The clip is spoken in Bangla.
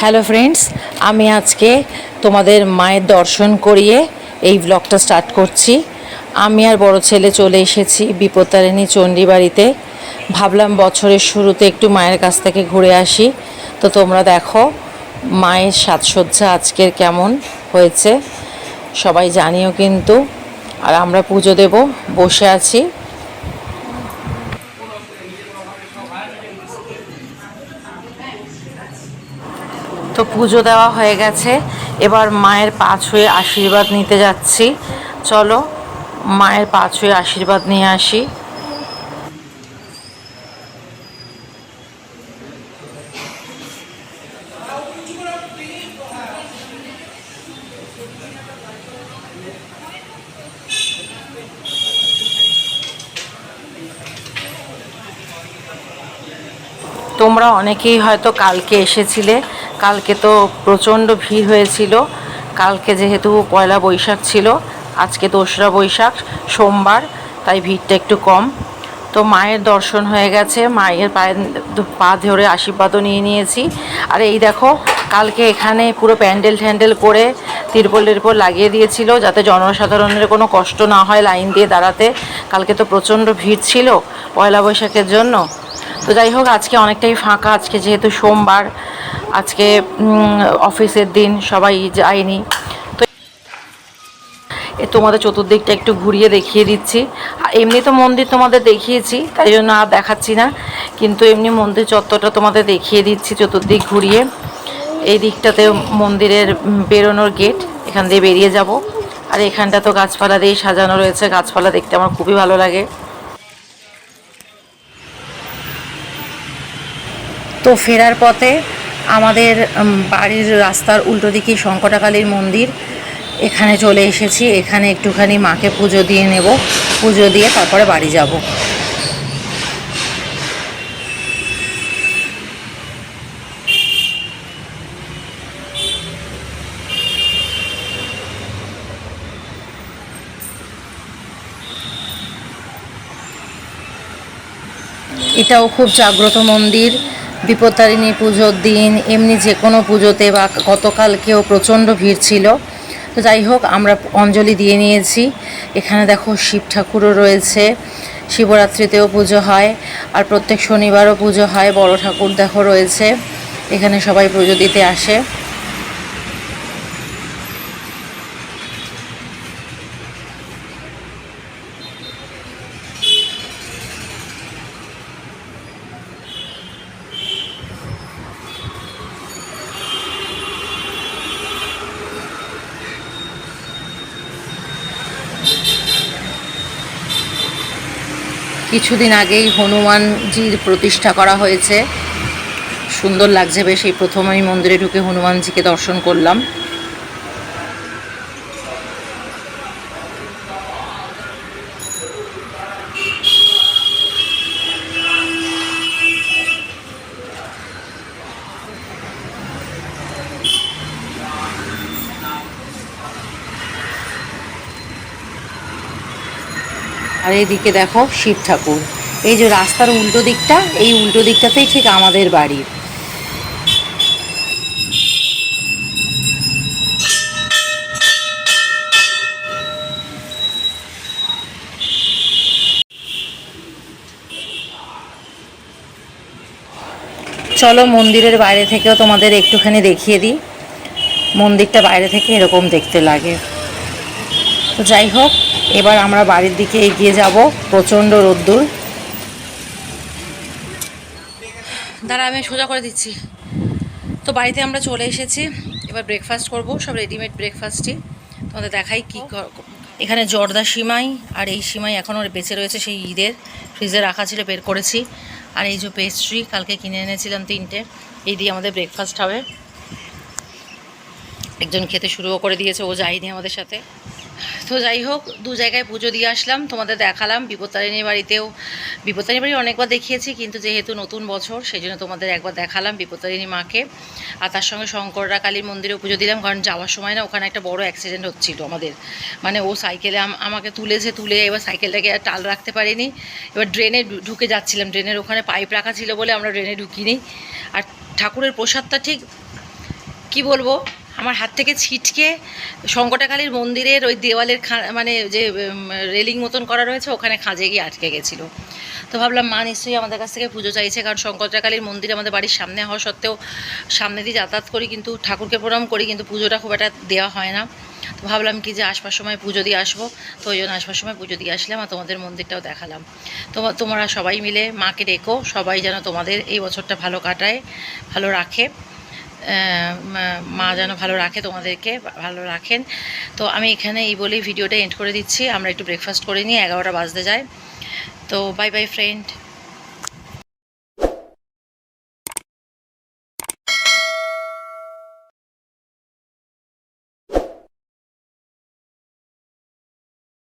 হ্যালো ফ্রেন্ডস আমি আজকে তোমাদের মায়ের দর্শন করিয়ে এই ব্লগটা স্টার্ট করছি। আমি আর বড় ছেলে চলে এসেছি বিপত্তারিণী চণ্ডী বাড়িতে ভাবলাম বছরের শুরুতে একটু মায়ের কাছ থেকে ঘুরে আসি। তো তোমরা দেখো, মায়ের সাজসজ্জা আজকের কেমন হয়েছে। সবাই জানিও কিন্তু। আর আমরা পুজো দেব। বসে আছি। তো পুজো দেওয়া হয়ে গেছে। এবার মায়ের পা ছুঁয়ে আশীর্বাদ নিতে যাচ্ছি। চলো, মায়ের পা ছুঁয়ে আশীর্বাদ নিয়ে আসি। তোমরা অনেকেই হয়তো কালকে এসেছিলে। কালকে তো প্রচণ্ড ভিড় হয়েছিল। কালকে যেহেতু পয়লা বৈশাখ ছিল, আজকে দোসরা বৈশাখ, সোমবার, তাই ভিড়টা একটু কম। তো মায়ের দর্শন হয়ে গেছে, মায়ের পায়ে পা ধরে আশীর্বাদও নিয়ে নিয়েছি। আর এই দেখো, কালকে এখানে পুরো প্যান্ডেল ট্যান্ডেল করে তিরপল টিরপল লাগিয়ে দিয়েছিল, যাতে জনসাধারণের কোনো কষ্ট না হয় লাইন দিয়ে দাঁড়াতে। কালকে তো প্রচণ্ড ভিড় ছিল পয়লা বৈশাখের জন্য। তো যাই হোক, আজকে অনেকটাই ফাঁকা। আজকে যেহেতু সোমবার, আজকে অফিসের দিন, সবাই যায়নি। তো তোমাদের চতুর্দিকটা একটু ঘুরিয়ে দেখিয়ে দিচ্ছি। এমনি তো মন্দির তোমাদের দেখিয়েছি, তাই জন্য আর দেখাচ্ছি না। কিন্তু এমনি মন্দির চত্বরটা তোমাদের দেখিয়ে দিচ্ছি চতুর্দিক ঘুরিয়ে। এই দিকটাতে মন্দিরের বেরোনোর গেট এখান দিয়ে বেরিয়ে যাব। আর এখানটা তো গাছপালা দিয়ে সাজানো রয়েছে, গাছপালা দেখতে আমার খুবই ভালো লাগে। তো ফেরার পথে আমাদের বাড়ির রাস্তার উল্টো দিকে শঙ্কটাকালীর মন্দির, এখানে চলে এসেছি। এখানে একটুখানি মাকে পুজো দিয়ে নেব। পুজো দিয়ে তারপরে বাড়ি যাব। এটাও খুব জাগ্রত মন্দির। বিপত্তারিণী পুজোর দিন, এমনি যে কোনো পুজোতে বা গতকালকেও প্রচণ্ড ভিড় ছিল। তো যাই হোক, আমরা অঞ্জলি দিয়ে নিয়েছি। এখানে দেখো শিব ঠাকুরও রয়েছে। শিবরাত্রিতেও পুজো হয় আর প্রত্যেক শনিবারও পুজো হয়। বড় ঠাকুর দেখো রয়েছে। এখানে সবাই পুজো দিতে আসে। কিছুদিন আগেই হনুমানজির প্রতিষ্ঠা করা হয়েছে। সুন্দর লাগছে বেশ, এই প্রথম আমি মন্দিরে ঢুকে হনুমানজিকে দর্শন করলাম। আর এইদিকে দেখো শিব ঠাকুর। এই যে রাস্তার উল্টো দিকটা, এই উল্টো দিকটাতেই ঠিক আমাদের বাড়ি। চলো মন্দিরের বাইরে থেকেও তোমাদের একটুখানি দেখিয়ে দিই। মন্দিরটা বাইরে থেকে এরকম দেখতে লাগে। তো যাই হোক এবার আমরা বাড়ির দিকে এগিয়ে যাব, প্রচণ্ড রোদ্দুর। দাঁড়া, আমি সোজা করে দিচ্ছি। তো বাড়িতে আমরা চলে এসেছি, এবার ব্রেকফাস্ট করব, সব রেডিমেড ব্রেকফাস্টই তোমাদের দেখাই কী এখানে জর্দা সিমাই, আর এই সিমাই এখনও বেঁচে রয়েছে, সেই ঈদের ফ্রিজে রাখা ছিল, বের করেছি। আর এই যে পেস্ট্রি কালকে কিনে এনেছিলাম তিনটে, এই দিয়ে আমাদের ব্রেকফাস্ট হবে। একজন খেতে শুরুও করে দিয়েছে, ও যায়নি আমাদের সাথে। তো যাই হোক, দু জায়গায় পুজো দিয়ে আসলাম, তোমাদের দেখালাম বিপত্তারিণী বাড়িতেও বিপত্তারিণী বাড়ি অনেকবার দেখিয়েছি, কিন্তু যেহেতু নতুন বছর, সেই জন্য তোমাদের একবার দেখালাম বিপত্তারিণী মাকে। আর তার সঙ্গে শঙ্কররা কালীর মন্দিরেও পুজো দিলাম, কারণ যাওয়ার সময় না ওখানে একটা বড় অ্যাক্সিডেন্ট হচ্ছিল আমাদের। মানে ও সাইকেলে আম- আমাকে তুলেছে তুলে, এবার সাইকেলটাকে টাল রাখতে পারিনি। এবার ড্রেনে ঢুকে যাচ্ছিলাম ড্রেনের ওখানে পাইপ রাখা ছিল বলে আমরা ড্রেনে ঢুকিনি। আর ঠাকুরের প্রসাদটা ঠিক, কি বলব? আমার হাত থেকে ছিটকে শঙ্কটাকালীর মন্দিরের ওই দেওয়ালের মানে যে রেলিং মতন করা রয়েছে, ওখানে খাঁজে গিয়ে আটকে গেছিল। তো ভাবলাম, মা নিশ্চয়ই আমাদের কাছ থেকে পুজো চাইছে, কারণ শঙ্করটাকালীর মন্দির আমাদের বাড়ির সামনে হওয়া সত্ত্বেও সামনে দিয়ে যাতায়াত করি, কিন্তু ঠাকুরকে প্রণাম করি, কিন্তু পুজোটা খুব একটা দেওয়া হয় না। তো ভাবলাম কি যে আসবার সময় পুজো দিয়ে আসব, তো ওই জন্য আসবার সময় পুজো দিয়ে আসলাম আর তোমাদের মন্দিরটাও দেখালাম। তোমা তোমরা সবাই মিলে মাকে ডেকো, সবাই যেন তোমাদের এই বছরটা ভালো কাটায়, ভালো রাখে। মা যেন ভালো রাখে, তোমাদেরকে ভালো রাখেন। তো আমি এখানে এই বলেই ভিডিওটা এন্ড করে দিচ্ছি। আমরা একটু ব্রেকফাস্ট করে নিই, এগারোটা বাজতে যায়। তো বাই বাই ফ্রেন্ড